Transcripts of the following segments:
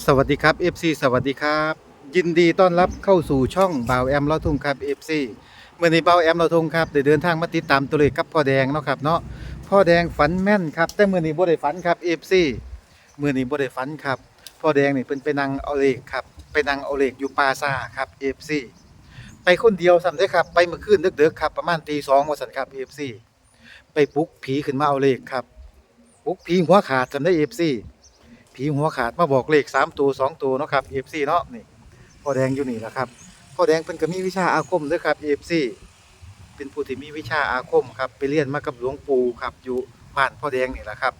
สวัสดีครับ FC สวัสดีครับ ยินดีต้อนรับเข้าสู่ช่องบ่าวแอมลอทุ่งครับ FC เมื่อนี้บ่าวแอมลอทุ่งครับได้เดินทางมาติดตามตัวเลขกับพ่อแดงเนาะครับเนาะพ่อแดงฝันแม่นครับแต่เมื่อนี้บ่ได้ฝันครับ FC เมื่อนี้บ่ได้ฝันครับพ่อแดงนี่เพิ่นไปนั่งเอาเลขครับไปนั่งเอาเลขอยู่ปาซาครับ FC ไปคนเดียวซ้ำเด้ครับไปเมื่อคืนดึกๆครับประมาณตี2ว่าซั่นครับ FC ไปปลุกผีขึ้นมาเอาเลขครับปลุกผีหัวขาดจำได้ FC ผีหัวขาดมาบอกเลขสามตัวสองตัวเนาะครับ FC เนาะนี่พ่อแดงอยู่นี่แหละครับพ่อแดงเพิ่นก็มีวิชาอาคมเด้วยครับ FC เป็นผู้ที่มีวิชาอาคมครับไปเรียนมากับหลวงปู่ครับอยู่บ้านพ่อแดงนี่แหละครับ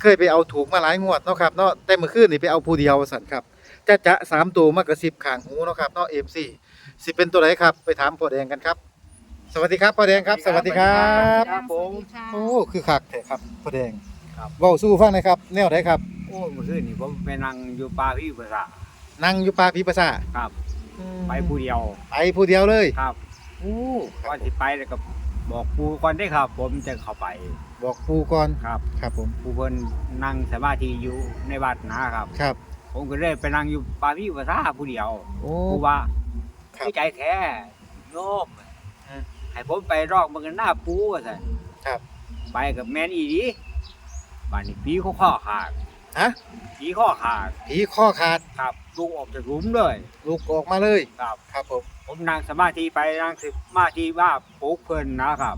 เคยไปเอาถูกมาหลายงวดเนาะครับเนาะแต่เมื่อคืนนี่ไปเอาผู้เดียวสั่นครับจะจะสามตัวมากระซิบข้างหูเนาะครับเนาะ FC สิเป็นตัวไหนครับไปถามพ่อแดงกันครับ สวัสดีครับพ่อแดงครับ สวัสดีครับครับผมโอ้คือคักแท้ครับพ่อแดงครับเว้าสู้ฟังหนะครับ แนวไหนครับโอ้เมื่อคืนนี่ผมไปนั่งอยู่ป่าพี่ภาษานั่งอยู่ป่าผีประสาทครับ ไปผู้เดียวไปผู้เดียวเลยครับโอ้คก่อรันบที่ไปแล้วก็บอกปูก่อนได้ครับ ผมจะเข้าไปบอกปูก่อนครับครับผมปูเพิ่นนั่งสมาธิอยู่ในวัดนะครับ ครับ ผมก็เลยไปนั่งอยู่ป่าพี่ภาษาผู้เดียวโอ้ ปูว่าครับผู้ใจแท้โยมอืมให้ผมไปรอกมันกันหน้าปูว่าซั่นครับ ไปกับแม่นอีดีบ้านนี้ปีเขาข้อขาด ฮะปีข้อขาดผีข้อขาดครับลูกออกจากหลุมเลยลูกออกมาเลยครับ ครับผมผมนั่งสมาธิไปนั่งสมาธิว่าปลุกเพิ่นนะครับ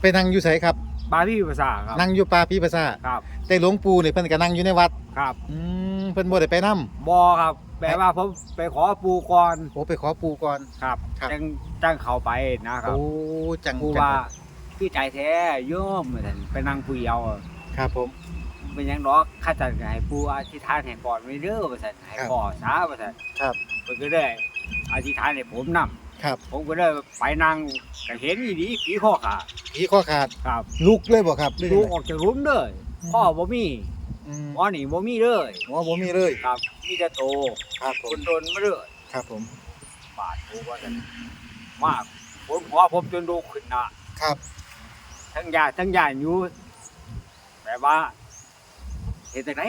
ไปนั่งอยู่ไสครับบาพี่ภาษาครับนั่งอยู่ป่าผีประสาทครับ แต่หลวงปู่นี่เพิ่นก็นั่งอยู่ในวัดครับอืมเพิ่นบ่ได้ไปนํบอครับแปลว่าผมไปขอปูก่อนโอ้ไปขอปู่ก่อนครับครับจังจังเข้าไปนะครับโอ้จังปูจังว่าพี่ใจแท้โยมเหมือนไปนั่งผู้เดียวครับผม เป็นหยังดอกข้าจะให้ปูอธิษฐานให้ก่อนไม่เด้อว่าซั่นให้ครับก่อช้าว่าซั่นครับ เพิ่นก็ได้อธิษฐานให้ผมนํครับผมก็ได้ไปนั่งก็เห็นอีดีผีข้อขาดผีข้อขาดครับลุกเลยบ่ครับหรือลูจักงไดออกจากหลุมเลยพ่อบ่มีอืมหมอนี่บ่มีเลยหัวบ่มีเลยครับมีแต่โตครับผคมนโดนมาเรื่อยครับผมบาดโตว่ากันมากผมขอผมจนดูขึ้นหนะครับ ทั้งยาทั้งยานอยู่แบบว่า เห็นแต่ไหน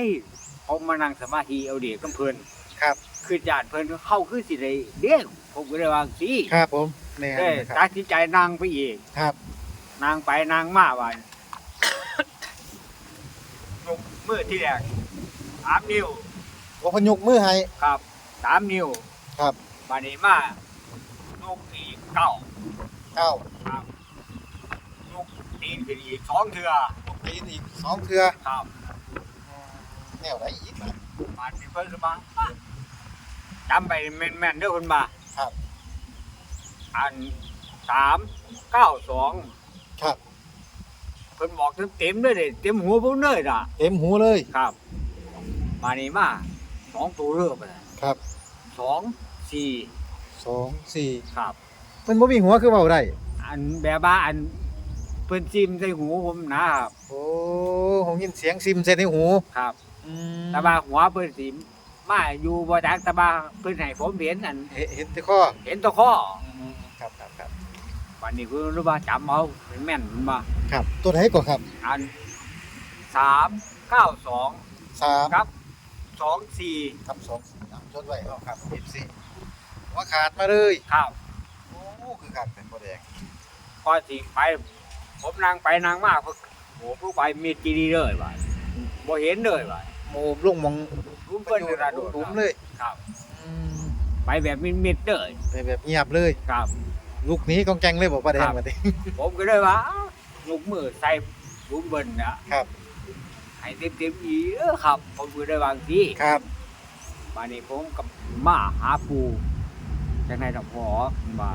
ผมมานั่งสมาธิเอาเด็กกับเพิ่นครับ คือญาติเพิ่นเข้าคือสิได้เด้งผมก็เลยว่าสิครับผมนี่ฮะได้นะคตัรัดบสินใจนั่งไปอีกครับนั่งไปนั่งมาว่ายกมือที่แรกสามนิ้วโอ้เพนยกมือให้ ครับสามนิ้วครับ บานี้มาลูกอีกเก้า เก้าครับลูกตีนขึ้นอีกสองเทือลูกปีนอีกสองเครือครับ แนวไหนอีกล่ะบาดนี้เพิ่นก็มาจำไปแม่นๆเด้อคนมาครับ อันสามเก้าสองครับเพิ่นบอกเต็มๆเลยเด้เต็มหัวผมเลยล่ะ เต็มหูเลยครับบานี้มาสองตัวเรือไปเลยครับสองสี่สองสี่ครับ มันบ่มีหัวคือเว้าได้อันแบบว่าอันเพิ่นจิ้มใส่หูผมนะครับโอ้ผมยินเสียงซิมใส่ในหู ครับ อืมแต่ว่าหัวเพิ่นสิมาอยู่บ่จักแต่ว่าเพิ่นให้ผมเห็นอันเห็นเห็นแต่ข้อเห็นตัวข้ออืมครับครับครับวันนี้คือรู้ว่าจำเอาเป็นแม่นมันมาครับ ตัวไหนก่อนครับอันสามเก้าสองสามครับสองสี่ครับสองอะจดไว้เอาครับเอฟซีหัวขาดมาเลยครับโอ้คือขาดเป็นบ่แดงพอสิไป ผมนั่งไปนั่งมาเพิ่นโอ้ผู้ไปมีจีดีเลยว่าบ่เห็นเลยว่า โมลงมองรุมเพิ่นกระโดดหลุมเลยครับอืมไปแบบมิดๆเลยไปแบบเงียบเลยครับ ลูกนี้กองแกงเลยบอกป้าแดงครับมาดิ ผมก็เลยว่าอ้าวลูกมือใส่ลุมเบิ่นน่ะครับให้เต็มๆอีเออครับ ผมก็ได้วางที่ครับมานี่ผมกับมาหาปูจากในดอกหอเพิ่นว่า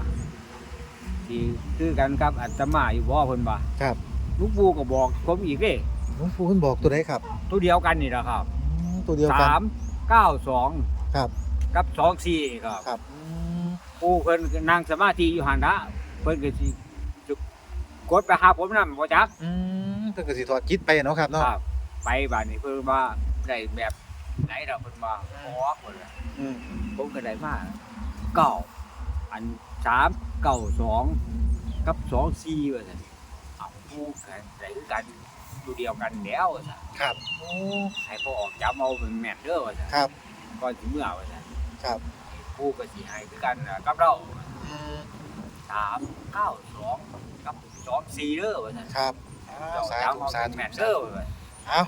ที่คือกันกับอาตมาอยู่บ่เพิ่นว่าครับลูกปูก็บอกผมอีกเด้ หลวงปู่เพิ่นบอกตัวไหนครับตัวเดียวกันนี่แหละครับอืมตัวเดียวกัน สามเก้าสองครับ กับสองสี่ครับครับอืมปูเพิ่นก็นั่งสมาธิอยู่หันละเพิ่นก็สิจะกดไปหาผมนำบ่จักอืมเพิ่นก็สิถอดจิตไปเนาะครับเนาะครับ ไปบ้านนี้เพิ่นว่าได้แบบไหนดอกเพิ่นว่าขอเพิ่นว่าอืมผมก็ได้มาเก้าอันสามเก้าสองกับสองสี่ว่าซั่นเอาปูกันได้คือกัน อยู่เดียวกันแล้วว่าซั่นครับโอ้ให้พ่อออกจำเอาเป็นแม่นเด้อว่าซั่นครับก่อนสิเมื่อว่าซั่นครับปูก็สิให้คือกันน่ะกับเราอืมสามเก้าสองกับสองสี่เด้อว่าซั่นครับเจ้าสาจำธุเอาสาเป็นธุแม่นเด้อว่าซั่นเอา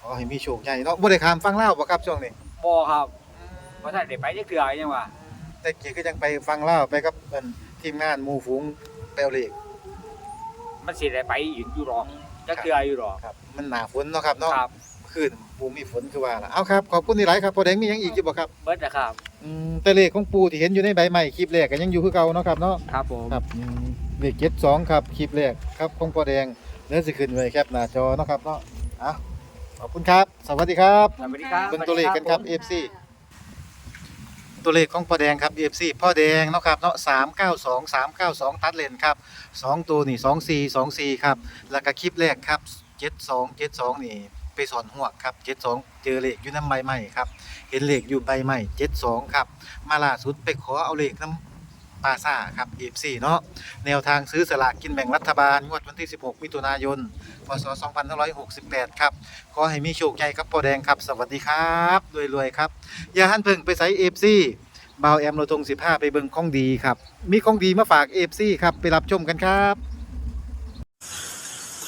ขอให้มีโชคใหญ่เนาะบ่ได้ข้ามฟังเล่าวบ่ครับช่วงนี้บ่ครับบ่ทันได้ไปจักเทื่อยังว่าแต่กี้ก็ยังไปฟังเล่าวไปกับเพิ่นทีมงานหมู่ฝูงแปลวเลขมันสิได้ไปอยู่อยู่หรอก จักเทื่ออยู่หรอกครับ มันหนาฝนเนาะครับเนาะครับคืนปูมีฝนคือว่าล่ะเอาครับ ขอบคุณที่หลายครับพอแดงมีหยังอีกอยู่บ่ครับเบิดนะครับอืมแต่เลขของปูที่เห็นอยู่ในใบไม้คลิปแรกก็ยังอยู่คือเก่าเนาะครับเนาะ ครับผมครับอืมเลข72ครับคลิปแรกครับของพอแดงเดี๋ยวสิขึ้นไว้แคปหน้าจอเนาะครับเนาะเอาขอบคุณครับ สวัสดีครับ สวัสดีครับเป็นตัวเลขกันครับ FC ตัวเลขของพ่อแดงครับ FC พ่อแดงเนาะครับเนาะ392 392 ตัดเลนครับ 2 ตัวนี่ 24 24 ครับ แล้วก็คลิปแรกครับ 72 72 นี่ไปสอนหัวกครับ 72 เจอเลขอยู่น้ำใบไม้ครับ เห็นเลขอยู่ใบไม้72 ครับ มาล่าสุดไปขอเอาเลขน้ำ ปาซ่าครับ FC เนาะแนวทางซื้อสลากกินแบ่งรัฐบาลงวดวันที่ 16 มิถุนายน พศ 2568 ครับ ขอให้มีโชคใหญ่ครับพ่อแดงครับ สวัสดีครับรวยๆครับ อย่าหันเพิ่งไปใส่เอฟซีบ่าวแอมเราทง15 ไปเบิ่งของดีครับ มีของดีมาฝากเอฟซีครับไปรับชมกันครับ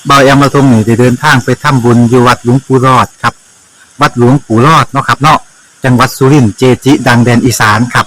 บาวแอมเราทงนี่ได้เดินทางไปทำบุญอยู่วัดหลวงปู่รอดครับ วัดหลวงปู่รอดเนาะครับเนาะจังหวัดสุรินทร์เจจิ ดังแดนอีสานครับ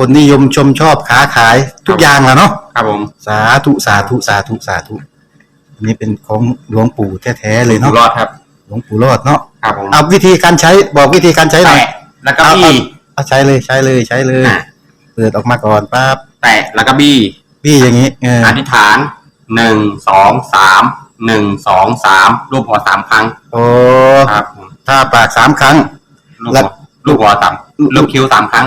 คนนิยมชมชอบค้าขายทุกอย่างแหล้วเนาะครับผม สาธุสาธุสาธุสาธุอันนี้เป็นของหลวงปู่แท้ๆเลยอยู่เนาะรอดครับ หลวงปู่รอดเนาะครับผมเอาวิธีการใช้บอกวิธีการใช้หน่อยแตะแล้วก็บี้เอาใช้เลยใช้เลยใช้เลยอะเปิดออกมาก่อนปั๊บแตะแล้วก็บี้พี่อย่างนี้เอออธิษฐานหนึ่งสองสามหนึ่งสองสามรูปหัวสามครั้งโอ้ครับผมถ้าปากสามครั้ง ลูกแล้หัวว ลูกหัวสามลูกคิ้วสามครั้ง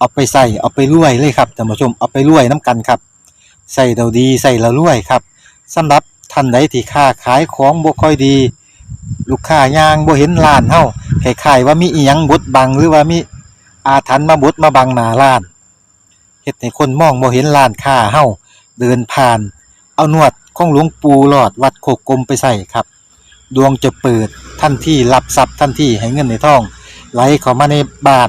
เอาไปใส่เอาไปรวยเลยครับท่านผู้ชมเอาไปรวยน้ำกันครับใส่เราดีใส่เรารวยครับสำหรับท่านใดที่ค้าขายของบ่ค่อยดี ลูกค้ายางบ่เห็นร้านเฮาคล้ายๆว่ามีอีหยังบดบังหรือว่ามีอาถรรพ์มาบดมาบังหน้าร้านเฮ็ดให้คนมองบ่เห็นร้านค้าเฮาเดินผ่าน เอานวดของหลวงปู่หลอดวัดโคกกลมไปใส่ครับ ดวงจะเปิดทันที่รับทรัพย์ทันที่ให้เงินในท้อง ไหลเข้ามาในบ้าน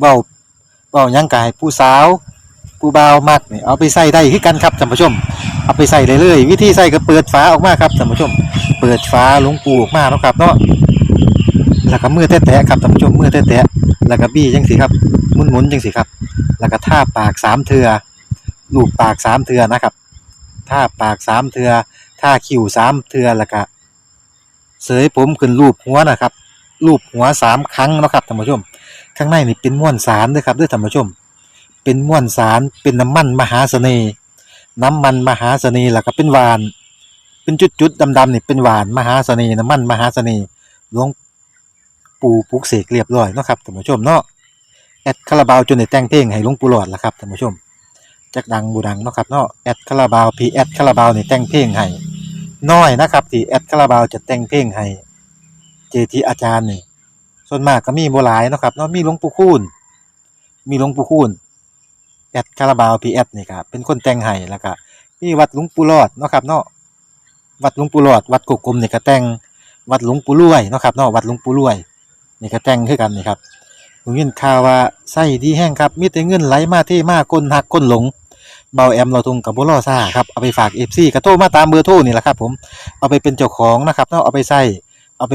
เว้าเว้ายังกายผู้สาว ผู้บ่าวมักนี่เอาไปใส่ได้คือกันครับท่านผู้ชม เอาไปใส่เลยเลย วิธีใส่ก็เปิดฝาออกมาครับท่านผู้ชม เปิดฝาลงปูออกมาเนาะครับเนาะแล้วก็มือแตะๆครับท่านผู้ชมมือแตะๆแล้วก็บี้จังสิครับหมุนๆจังสิครับ แล้วก็ท่าปากสามเทือลูบปากสามเทือนะครับท่าปากสามเทือท่าคิ้วสามเทือแล้วก็เสยผมขึ้นรูปหัวนะครับรูปหัวสามครั้งนะครับท่านผู้ชม ข้างในนี่เป็นม้วนสารด้วยครับด้วยท่านผู้ชม เป็นม้วนสารเป็นน้ำมันมหาเสน่ห์น้ำมันมหาเสน่ห์แล้วก็เป็นหวาน เป็นจุดๆดำๆนี่เป็นหวานมหาเสน่ห์น้ำมันมหาเสน่ห์หลวงปู่ปลุกเสกเรียบร้อยเนาะครับท่านผู้ชมเนาะแอดคาราบาวจนได้แต่งเพลงให้หลวงปู่หลอดล่ะครับท่านผู้ชมจักดังบูดังเนาะครับเนาะแอดคาราบาวพีแอดคาราบาวนี่แต่งเพลงให้น้อยนะครับที่แอดคาราบาวจะแต่งเพลงให้เจทีอาจารย์นี่ ส่วนมากก็มีโบหลายเนาะครับเนาะมีหลวงปู่คูณมีหลวงปู่คูณแอดคาราบาวพีแอดนี่ครับเป็นคนแต่งให้แล้วก็มีวัดหลวงปู่รอดเนาะครับเนาะวัดหลวงปู่รอด วัดกุกกลมนี่ก็แต่งวัดหลวงปู่รวยเนาะครับเนาะวัดหลวงปู่รวยนี่ก็แต่งคือกันนี่ครับผมยินข่าวว่าไส้ดีแห้งครับมีแต่เงินไหลมาเทมาก้นหักก้นหลงเบาแอมเราทุงกับบ่รอซ่าครับเอาไปฝาก FC ก็โทรมาตามเบอร์โทรนี่แหละครับผมเอาไปเป็นเจ้าของนะครับเนาะเอาไปใส่เอาไป